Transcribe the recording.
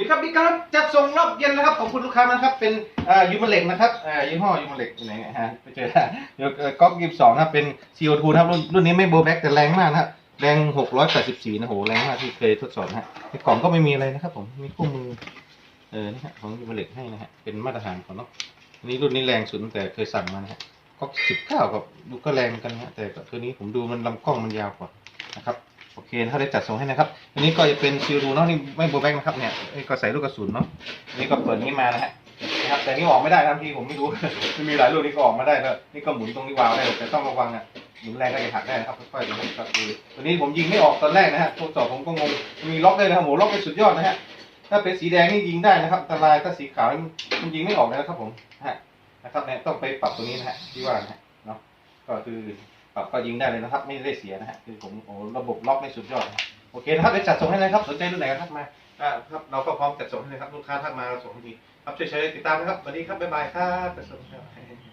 นี่ครับนี่ครับจัดส่งรอบเย็นนะครับ ขอบคุณลูกค้านะครับ เป็นยูมาเล็กนะครับยี่ห้อยูมาเล็กอยู่ไหนฮะไปเจอเดี๋ยวก๊อกยี่สิบสองนะเป็น CO2 นะครับรุ่นรุ่นนี้ไม่โบแบ็กแต่แรงมากนะครับแรงหกร้อยแปดสิบสี่นะโห แรงมากที่เคยทดสอบนะฮะในกล่องก็ไม่มีอะไรนะครับ ผม มีคู่มือ เออนี่ฮะ ของยูมาเล็กให้นะฮะ เป็นมาตรฐานของเนาะอันนี้รุ่นนี้แรงสุดแต่เคยสั่งมานะฮะก๊อกสิบเก้ากับดูก็แรงเหมือนกันนะฮะ แต่ตัวนี้ผมดูมันลำกล้องมันยาวกว่านะครับ อเคนะครับได้จัดส่งให้นะครับ อันนี้ก็จะเป็นซีรูเนาะนี่ไม่โบแบงนะครับเนี่ยนี่ก็ใส่ลูกกระสุนเนาะอันนี่ก็เปิดนี้มานะฮะนะครับแต่นี่ออกไม่ได้นะพี่ผมไม่รู้มันมีหลายลูกนี่ก็ออกมาได้แล้วนี่ก็หมุนตรงนี้วางได้แต่ต้องระวังนะหมุนแรงก็จะหักได้นะครับค่อยๆดูครับดูตัวนี้ผมยิงไม่ออกตอนแรกนะฮะทดสอบผมก็งงมีล็อกได้นะครับโหล็อกเป็นสุดยอดนะฮะถ้าเป็นสีแดงนี่ยิงได้นะครับอันตรายถ้าสีขาวนี่มันยิงไม่ออกนะครับผมนะฮะนะครับเนี่ยต้องไปปรับตรงนี้นะฮะที่ว่านะฮะเนาะก็คือ ปรับก็ยิงได้เลยนะครับ ไม่ได้เสียนะฮะคือผมโอ้ระบบล็อกไม่สุดยอดนะโอเคนะครับเดี๋ยวจัดส่งให้เลยครับสนใจรุ่นไหนก็ทักมาอ่าครับเราก็พร้อมจัดส่งให้เลยครับลูกค้าทักมาเราส่งทันทีครับช่วยๆติดตามนะครับสวัสดีครับบ๊ายบายครับไปส่งครับ